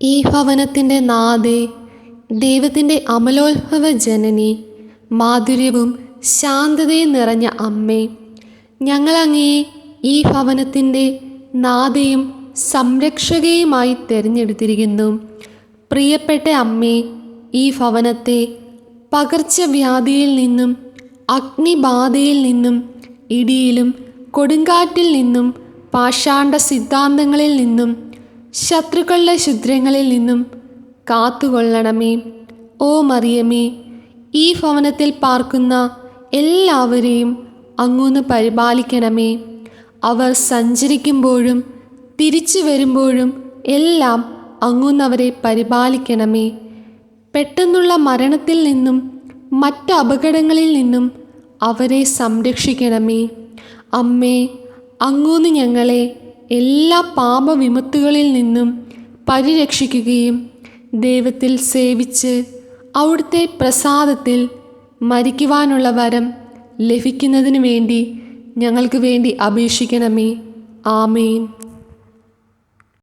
ഈ ഭവനത്തിന്റെ നാദേ ദൈവത്തിന്റെ അമലോത്ഭവ ജനനി മാധുര്യവും ശാന്തതയും നിറഞ്ഞ അമ്മേ ഞങ്ങളങ്ങയെ ഈ ഭവനത്തിന്റെ നാഥയും സംരക്ഷകയുമായി തിരഞ്ഞെടുത്തിരിക്കുന്നു. പ്രിയപ്പെട്ട അമ്മേ ഈ ഭവനത്തെ പകർച്ചവ്യാധിയിൽ നിന്നും അഗ്നിബാധയിൽ നിന്നും ഇടിയിലും കൊടുങ്കാറ്റിൽ നിന്നും പാഷാണ്ഡ സിദ്ധാന്തങ്ങളിൽ നിന്നും ശത്രുക്കളുടെ ശുദ്രങ്ങളിൽ നിന്നും കാത്തുകൊള്ളണമേ. ഓ മറിയമേ ഈ ഭവനത്തിൽ പാർക്കുന്ന എല്ലാവരെയും അങ്ങൊന്ന് പരിപാലിക്കണമേ. അവർ സഞ്ചരിക്കുമ്പോഴും തിരിച്ചു വരുമ്പോഴും എല്ലാം അങ്ങുന്നവരെ പരിപാലിക്കണമേ. പെട്ടെന്നുള്ള മരണത്തിൽ നിന്നും മറ്റ് അപകടങ്ങളിൽ നിന്നും അവരെ സംരക്ഷിക്കണമേ. അമ്മേ അങ്ങൂന്ന് ഞങ്ങളെ എല്ലാ പാപവിമത്തുകളിൽ നിന്നും പരിരക്ഷിക്കുകയും ദൈവത്തിൽ സേവിച്ച് അവിടുത്തെ പ്രസാദത്തിൽ മരിക്കുവാനുള്ള വരം ലഭിക്കുന്നതിനു വേണ്ടി ഞങ്ങൾക്ക് വേണ്ടി അപേക്ഷിക്കണമേ. ആമേൻ.